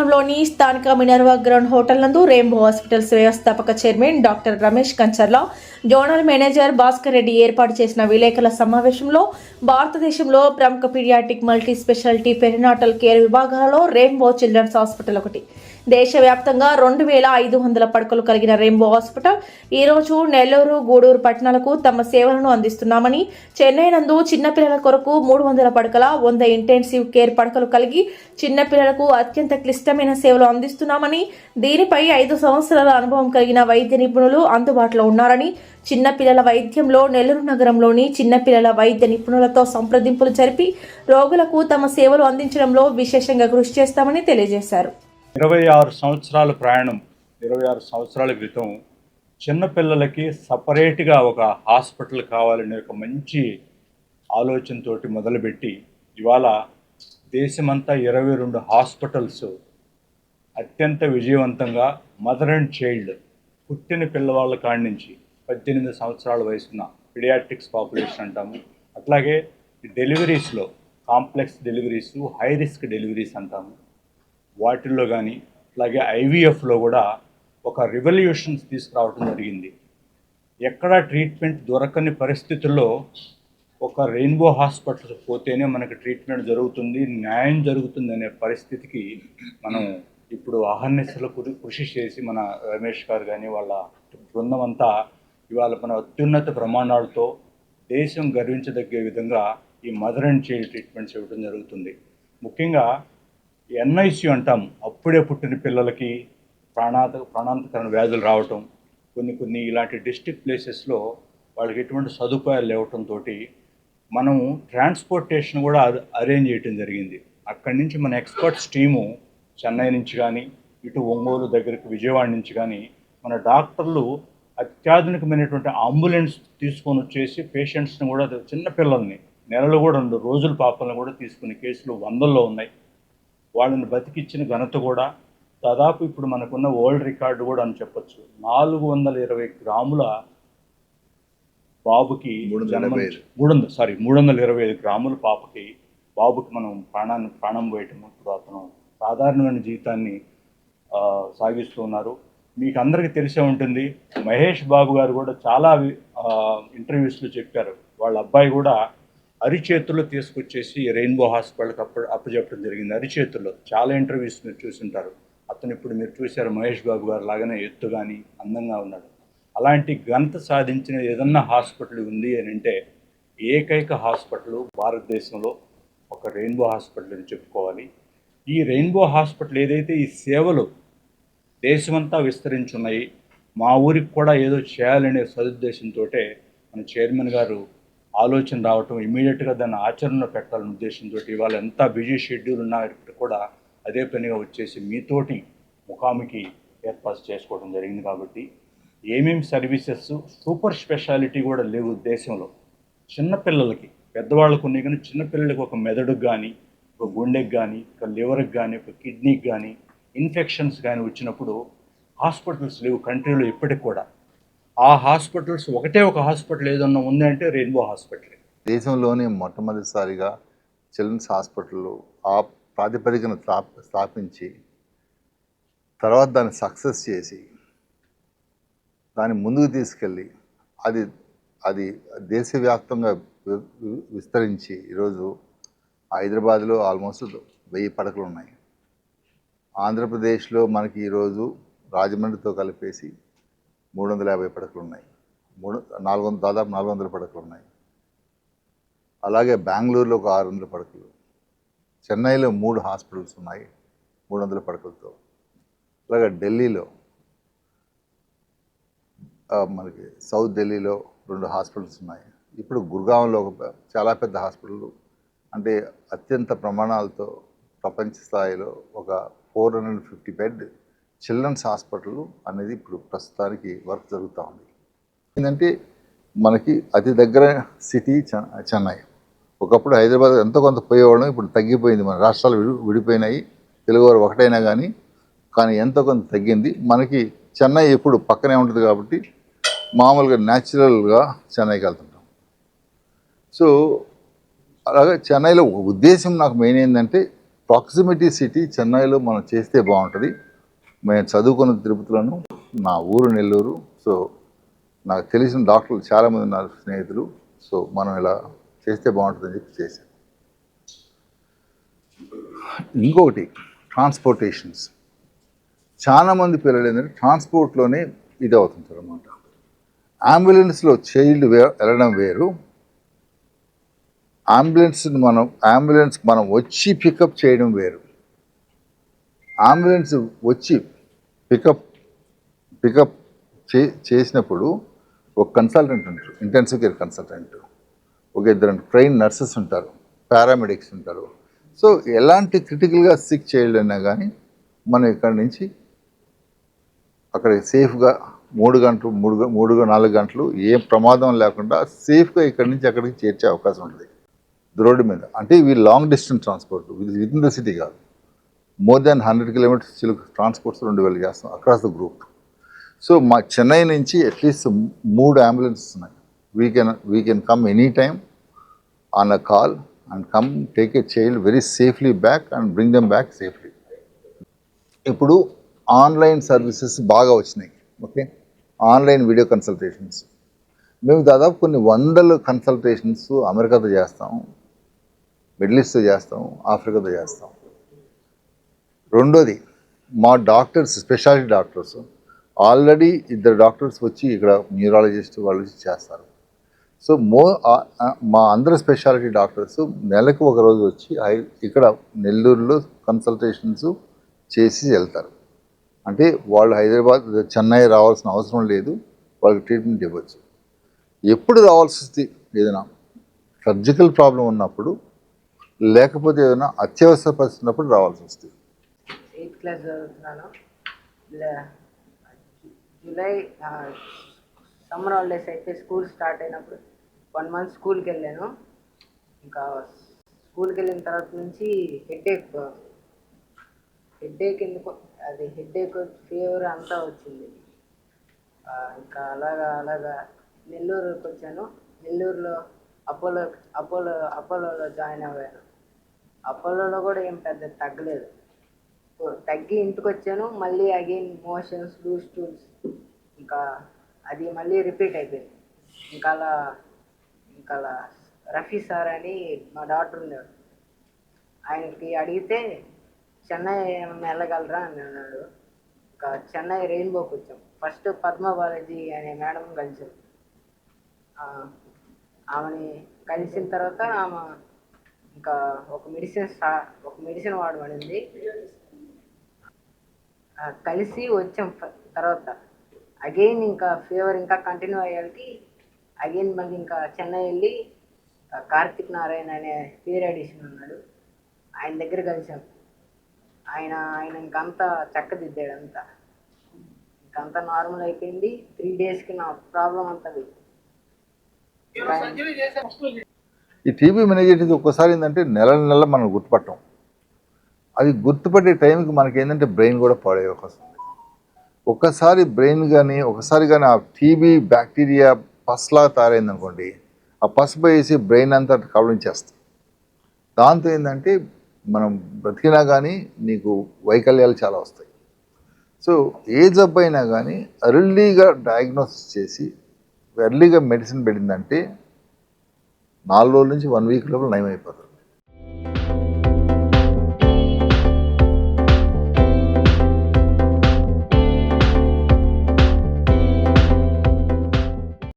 నగరంలోని స్థానిక Minerva ground hotel నందు రెయిన్బో హాస్పిటల్స్ వ్యవస్థాపక chairman doctor Ramesh Kancharla zonal manager Bhaskar Reddy ఏర్పాటు చేసిన విలేకరుల సమావేశంలో భారతదేశంలో ప్రముఖ pediatric multi specialty perinatal care విభాగాలలో రెయిన్బో చిల్డ్రన్స్ హాస్పిటల్ ఒకటి. దేశవ్యాప్తంగా రెండు వేల ఐదు వందల పడకలు కలిగిన రెయిన్బో హాస్పిటల్ ఈరోజు నెల్లూరు గూడూరు పట్టణాలకు తమ సేవలను అందిస్తున్నామని చెన్నై నందు చిన్నపిల్లల కొరకు మూడు వందల పడకల వంద ఇంటెన్సివ్ కేర్ పడకలు కలిగి చిన్నపిల్లలకు అత్యంత క్లిష్టమైన సేవలు అందిస్తున్నామని దీనిపై ఐదు సంవత్సరాల అనుభవం కలిగిన వైద్య నిపుణులు అందుబాటులో ఉన్నారని చిన్నపిల్లల వైద్యంలో నెల్లూరు నగరంలోని చిన్నపిల్లల వైద్య నిపుణులతో సంప్రదింపులు జరిపి రోగులకు తమ సేవలు అందించడంలో విశేషంగా కృషి చేస్తామని తెలియజేశారు. ఇరవై ఆరు సంవత్సరాల ప్రయాణం ఇరవై ఆరు సంవత్సరాల క్రితం చిన్నపిల్లలకి సపరేట్గా ఒక హాస్పిటల్ కావాలనే ఒక మంచి ఆలోచనతో మొదలుపెట్టి ఇవాళ దేశమంతా ఇరవై రెండు హాస్పిటల్స్ అత్యంత విజయవంతంగా మదర్ అండ్ చైల్డ్ పుట్టిన పిల్లవాళ్ళ కాడి నుంచి పద్దెనిమిది సంవత్సరాల వయసున్న పిడియాట్రిక్స్ పాపులేషన్ అంటాము. అట్లాగే డెలివరీస్లో complex deliveries high risk deliveries అంటాము. వాటిల్లో కానీ అలాగే ఐవీఎఫ్లో కూడా ఒక రివల్యూషన్స్ తీసుకురావడం జరిగింది. ఎక్కడ ట్రీట్మెంట్ దొరకని పరిస్థితుల్లో ఒక రెయిన్బో హాస్పిటల్ పోతేనే మనకి ట్రీట్మెంట్ జరుగుతుంది న్యాయం జరుగుతుంది అనే పరిస్థితికి మనం ఇప్పుడు అహర్నిశలు కృ- కృషి చేసి మన రమేష్ గారు కానీ వాళ్ళ బృందం అంతా ఇవాళ మన అత్యున్నత ప్రమాణాలతో దేశం గర్వించదగ్గే విధంగా ఈ మదర్ అండ్ చైల్డ్ ట్రీట్మెంట్స్ ఇవ్వడం జరుగుతుంది. ముఖ్యంగా ఎన్ఐసి అంటాం. అప్పుడే పుట్టిన పిల్లలకి ప్రాణాంత ప్రాణాంతకరణ వ్యాధులు రావటం కొన్ని కొన్ని ఇలాంటి డిస్ట్రిక్ట్ ప్లేసెస్లో వాళ్ళకి ఎటువంటి సదుపాయాలు లేవటంతో మనం ట్రాన్స్పోర్టేషన్ కూడా అరేంజ్ చేయటం జరిగింది. అక్కడి నుంచి మన ఎక్స్పర్ట్స్ టీము చెన్నై నుంచి కానీ ఇటు ఒంగోలు దగ్గరకు విజయవాడ నుంచి కానీ మన డాక్టర్లు అత్యాధునికమైనటువంటి అంబులెన్స్ తీసుకొని వచ్చేసి పేషెంట్స్ని కూడా చిన్న పిల్లల్ని నెలలు కూడా రెండు రోజులు పాపలను కూడా తీసుకునే కేసులు వందల్లో ఉన్నాయి. వాళ్ళని బతికిచ్చిన ఘనత కూడా దాదాపు ఇప్పుడు మనకున్న వరల్డ్ రికార్డు కూడా అని చెప్పొచ్చు. నాలుగు వందల ఇరవై గ్రాముల బాబుకి మూడు వందల సారీ మూడు వందల ఇరవై ఐదు గ్రాముల పాపకి బాబుకి మనం ప్రాణాన్ని ప్రాణం పోయటం ఇప్పుడు అతను సాధారణమైన జీవితాన్ని ఆ, సాగిస్తూ ఉన్నారు. మీకు అందరికీ తెలిసే ఉంటుంది మహేష్ బాబు గారు కూడా చాలా ఇంటర్వ్యూస్లో చెప్పారు. వాళ్ళ అబ్బాయి కూడా అరిచేతుల్లో తీసుకొచ్చేసి రెయిన్బో హాస్పిటల్కి అప్ప అప్పచెప్పడం జరిగింది. అరిచేతుల్లో చాలా ఇంటర్వ్యూస్ మీరు చూసుంటారు. అతను ఇప్పుడు మీరు చూశారు మహేష్ బాబు గారు లాగానే ఎత్తు కానీ అందంగా ఉన్నాడు. అలాంటి ఘనత సాధించిన ఏదన్నా హాస్పిటల్ ఉంది అని అంటే ఏకైక హాస్పిటల్ భారతదేశంలో ఒక రెయిన్బో హాస్పిటల్ అని చెప్పుకోవాలి. ఈ రెయిన్బో హాస్పిటల్ ఏదైతే ఈ సేవలు దేశమంతా విస్తరించున్నాయి మా ఊరికి కూడా ఏదో చేయాలనే సదుద్దేశంతో మన చైర్మన్ గారు ఆలోచన రావటం ఇమీడియట్గా దాన్ని ఆచరణలో పెట్టాలనే ఉద్దేశంతో ఇవాళ ఎంత బిజీ షెడ్యూల్ ఉన్నా కూడా అదే పనిగా వచ్చేసి మీతోటి ముఖాముఖి ఏర్పాటు చేసుకోవడం జరిగింది కాబట్టి ఏమేమి సర్వీసెస్ సూపర్ స్పెషాలిటీ కూడా లేవు దేశంలో. చిన్నపిల్లలకి పెద్దవాళ్ళకు ఉన్నాయి కానీ చిన్నపిల్లలకి ఒక మెదడుకు కానీ ఒక గుండెకి కానీ ఒక లివర్కి కానీ ఒక కిడ్నీకి కానీ ఇన్ఫెక్షన్స్ కానీ వచ్చినప్పుడు హాస్పిటల్స్ లేవు కంట్రీలో ఇప్పటికి కూడా ఆ హాస్పిటల్స్ ఒకటే ఒక హాస్పిటల్ ఏదన్నా ఉంది అంటే రెయిన్బో హాస్పిటల్. దేశంలోనే మొట్టమొదటిసారిగా చిల్డ్రన్స్ హాస్పిటల్ ఆ ప్రాతిపదికన స్థాపించి తర్వాత దాన్ని సక్సెస్ చేసి దాన్ని ముందుకు తీసుకెళ్ళి అది అది దేశవ్యాప్తంగా విస్తరించి ఈరోజు హైదరాబాద్లో ఆల్మోస్ట్ వెయ్యి పడకలు ఉన్నాయి ఆంధ్రప్రదేశ్లో మనకి ఈరోజు రాజమండ్రితో కలిపేసి మూడు వందల యాభై పడకలు ఉన్నాయి మూడు నాలుగు వందల దాదాపు నాలుగు వందల పడకలు ఉన్నాయి అలాగే బెంగళూరులో ఒక ఆరు వందల పడకలు. చెన్నైలో మూడు హాస్పిటల్స్ ఉన్నాయి మూడు వందల పడకలతో. అలాగే ఢిల్లీలో మనకి సౌత్ ఢిల్లీలో రెండు హాస్పిటల్స్ ఉన్నాయి. ఇప్పుడు గుర్గాంలో ఒక చాలా పెద్ద హాస్పిటల్. అంటే అత్యంత ప్రమాణాలతో ప్రపంచ స్థాయిలో ఒక four hundred fifty bed children's hospital అనేది ఇప్పుడు ప్రస్తుతానికి వర్క్ జరుగుతూ ఉంది. ఏంటంటే మనకి అతి దగ్గర సిటీ చె- చెన్నై. ఒకప్పుడు హైదరాబాద్ ఎంతో కొంత పోయేవాళ్ళం ఇప్పుడు తగ్గిపోయింది. మన రాష్ట్రాలు విడి విడిపోయినాయి. తెలుగువారు ఒకటైనా కానీ కానీ ఎంతో కొంత తగ్గింది. మనకి చెన్నై ఎప్పుడు పక్కనే ఉంటుంది కాబట్టి మామూలుగా న్యాచురల్గా చెన్నైకి వెళ్తుంటాం. సో అలాగే చెన్నైలో ఉద్దేశం నాకు మెయిన్ ఏంటంటే ప్రాక్సిమిటీ సిటీ చెన్నైలో మనం చేస్తే బాగుంటుంది. మేము చదువుకున్న తిరుపతిలోను నా ఊరు నెల్లూరు సో నాకు తెలిసిన డాక్టర్లు చాలామంది ఉన్నారు స్నేహితులు. సో మనం ఇలా చేస్తే బాగుంటుందని చెప్పి చేశాను ఇంకొకటి ట్రాన్స్పోర్టేషన్స్. చాలామంది పిల్లలు ఏంటంటే ట్రాన్స్పోర్ట్లోనే ఇది అవుతుంటారు అనమాట అంబులెన్స్లో చైల్డ్ వే వెళ్ళడం వేరు. అంబులెన్స్ మనం అంబులెన్స్ మనం వచ్చి పికప్ చేయడం వేరు. అంబులెన్స్ వచ్చి పికప్ పికప్ చే చేసినప్పుడు ఒక కన్సల్టెంట్ ఉంటారు ఇంటెన్సివ్ కేర్ కన్సల్టెంట్ ఒక ఇద్దరు ట్రైన్ నర్సెస్ ఉంటారు పారామెడిక్స్ ఉంటారు. సో ఎలాంటి క్రిటికల్గా సిక్ చైల్డ్ అయినా కానీ మనం ఇక్కడ నుంచి అక్కడ సేఫ్గా మూడు గంటలు మూడు మూడు నాలుగు గంటలు ఏం ప్రమాదం లేకుండా సేఫ్గా ఇక్కడి నుంచి అక్కడికి చేర్చే అవకాశం ఉంటుంది రోడ్డు మీద. అంటే ఇవి long distance transport with in the city కాదు. మోర్ దాన్ హండ్రెడ్ కిలోమీటర్స్ చిలుకు ట్రాన్స్పోర్ట్స్ రెండు వేలు చేస్తాం అక్రాస్ ద గ్రూప్ సో మా చెన్నై నుంచి అట్లీస్ట్ మూడు అంబులెన్సెస్ ఉన్నాయి we can we can come any time on a call and come take a child very safely back and bring them back safely ఇప్పుడు online services బాగా వచ్చినాయి okay online video consultations మేము దాదాపు కొన్ని వందల consultations అమెరికాతో చేస్తాం మిడిల్ ఈస్ట్తో చేస్తాం ఆఫ్రికాతో చేస్తాం రెండోది మా డాక్టర్స్ స్పెషాలిటీ డాక్టర్స్ ఆల్రెడీ ఇద్దరు డాక్టర్స్ వచ్చి ఇక్కడ న్యూరాలజిస్ట్ వాళ్ళు చేస్తారు. సో మో మా అందరు స్పెషాలిటీ డాక్టర్స్ నెలకు ఒక రోజు వచ్చి హై- ఇక్కడ నెల్లూరులో కన్సల్టేషన్స్ చేసి వెళ్తారు. అంటే వాళ్ళు హైదరాబాద్ చెన్నై రావాల్సిన అవసరం లేదు వాళ్ళకి ట్రీట్మెంట్ ఇవ్వచ్చు. ఎప్పుడు రావాల్సి వస్తే ఏదైనా సర్జికల్ ప్రాబ్లం ఉన్నప్పుడు లేకపోతే ఏదైనా అత్యవసర పరిస్థితి ఉన్నప్పుడు రావాల్సి వస్తుంది. ఎయిత్ క్లాస్ చదువుతున్నాను. జూలై సమ్మర్ హాలిడేస్ అయితే స్కూల్ స్టార్ట్ అయినప్పుడు వన్ మంత్ స్కూల్కి వెళ్ళాను. ఇంకా స్కూల్కి వెళ్ళిన తర్వాత నుంచి హెడ్ఏక్ హెడ్ఏక్ ఎందుకు అది హెడ్ఏక్ ఫీవర్ అంతా వచ్చింది. ఇంకా అలాగా అలాగా నెల్లూరుకి వచ్చాను. నెల్లూరులో అపోలో అపోలో అపోలోలో జాయిన్ అయ్యాను. అపోలోలో కూడా ఏం పెద్ద తగ్గలేదు. తగ్గి ఇంటికి వచ్చాను మళ్ళీ అగైన్ మోషన్స్ లూజ్ టూల్స్ ఇంకా అది మళ్ళీ రిపీట్ అయిపోయింది. ఇంకా అలా ఇంకా అలా రఫీ సార్ అని మా డాక్టర్ ఉన్నాడు. ఆయనకి అడిగితే చెన్నై ఏమన్నా వెళ్ళగలరా? అని అన్నాడు. ఇంకా చెన్నై రెయిన్బోకి వచ్చాం. ఫస్ట్ పద్మ బాలాజీ అనే మేడం కలిసాం ఆమెని కలిసిన తర్వాత ఆమె ఇంకా ఒక మెడిసిన్ స్టా ఒక మెడిసిన్ వాడబడింది కలిసి వచ్చాం తర్వాత. అగైన్ ఇంకా ఫీవర్ ఇంకా కంటిన్యూ అయ్యాకి అగైన్ మళ్ళీ ఇంకా చెన్నై వెళ్ళి కార్తిక్ నారాయణ అనే పీరియాడిషన్ ఉన్నాడు. ఆయన దగ్గర కలిసాం. ఆయన ఆయన ఇంకంతా చక్కదిద్దాడు అంతా. ఇంకంతా నార్మల్ అయిపోయింది. త్రీ డేస్కి నా ప్రాబ్లం అంతా ఈ టీబీ మెనేజైటిస్ ఒక్కసారి ఏంటంటే నెల నెల మనం గుర్తుపట్టం అది గుర్తుపట్టే టైంకి మనకి ఏంటంటే బ్రెయిన్ కూడా పాడే అవకాశం ఉంది. ఒక్కసారి బ్రెయిన్ కానీ ఒకసారి కానీ ఆ టీబీ బ్యాక్టీరియా పస్లా తయారైంది అనుకోండి ఆ పసుపు వేసి బ్రెయిన్ అంతా కవలించేస్తుంది దాంతో ఏంటంటే మనం బ్రతికినా కానీ నీకు వైకల్యాలు చాలా వస్తాయి. సో ఏ జబ్బు అయినా కానీ ఎర్లీగా డయాగ్నోసిస్ చేసి ఎర్లీగా మెడిసిన్ పెట్టిందంటే నాలుగు రోజుల నుంచి వన్ వీక్ లోపల నయం అయిపోతుంది